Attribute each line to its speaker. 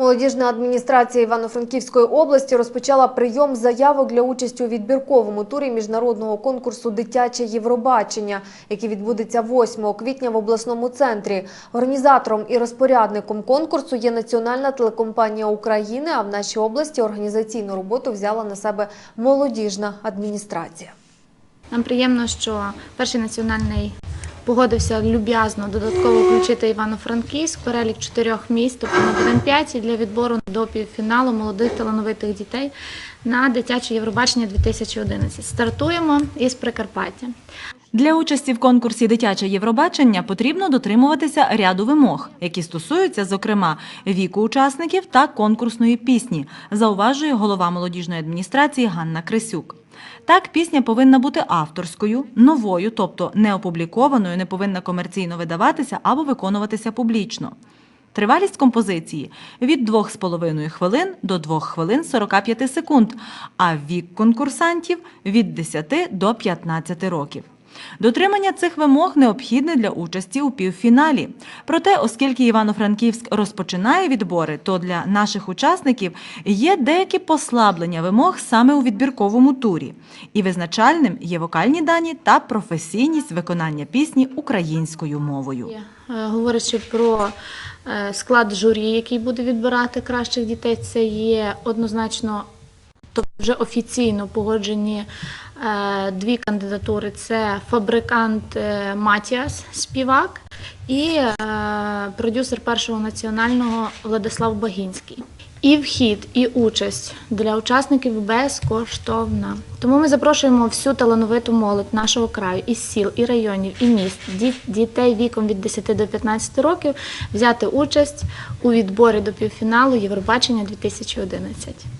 Speaker 1: Молодіжна адміністрація Івано-Франківської області розпочала прийом заявок для участі у відбірковому турі міжнародного конкурсу Дитяче Євробачення, який відбудеться 8 квітня в обласному центрі. Організатором і розпорядником конкурсу є Національна телекомпанія України. А в нашій області організаційну роботу взяла на себе молодіжна адміністрація.
Speaker 2: Нам приємно, що перший національний погодився люб'язно додатково включити Івано-Франківськ перелік чотирьох міст, тобто ми будемо п'яті для відбору до півфіналу молодих талановитих дітей на дитяче Євробачення 2011. Стартуємо із Прикарпаття.
Speaker 3: Для участі в конкурсі Дитяче Євробачення потрібно дотримуватися ряду вимог, які стосуються, зокрема, віку учасників та конкурсної пісні, зауважує голова молодіжної адміністрації Ганна Крисюк. Так, пісня повинна бути авторською, новою, тобто не опублікованою, не повинна комерційно видаватися або виконуватися публічно. Тривалість композиції від 2,5 хвилин до 2 хвилин 45 секунд, а вік конкурсантів від 10 до 15 років. Дотримання цих вимог необхідне для участі у півфіналі. Проте, оскільки Івано-Франківськ розпочинає відбори, то для наших учасників є деякі послаблення вимог саме у відбірковому турі. І визначальним є вокальні дані та професійність виконання пісні українською мовою.
Speaker 2: Е, Говорячи про е, склад журі, який буде відбирати кращих дітей, це є однозначно тобто вже офіційно погоджені дві кандидатури: це фабрикант е, Матіас, співак, і е, продюсер першого національного Владислав Багінський. І вхід, і участь для учасників безкоштовна. Тому ми запрошуємо всю талановиту молодь нашого краю із сіл, і районів, і міст, дітей віком від 10 до 15 років взяти участь у відборі до півфіналу Євробачення 2011.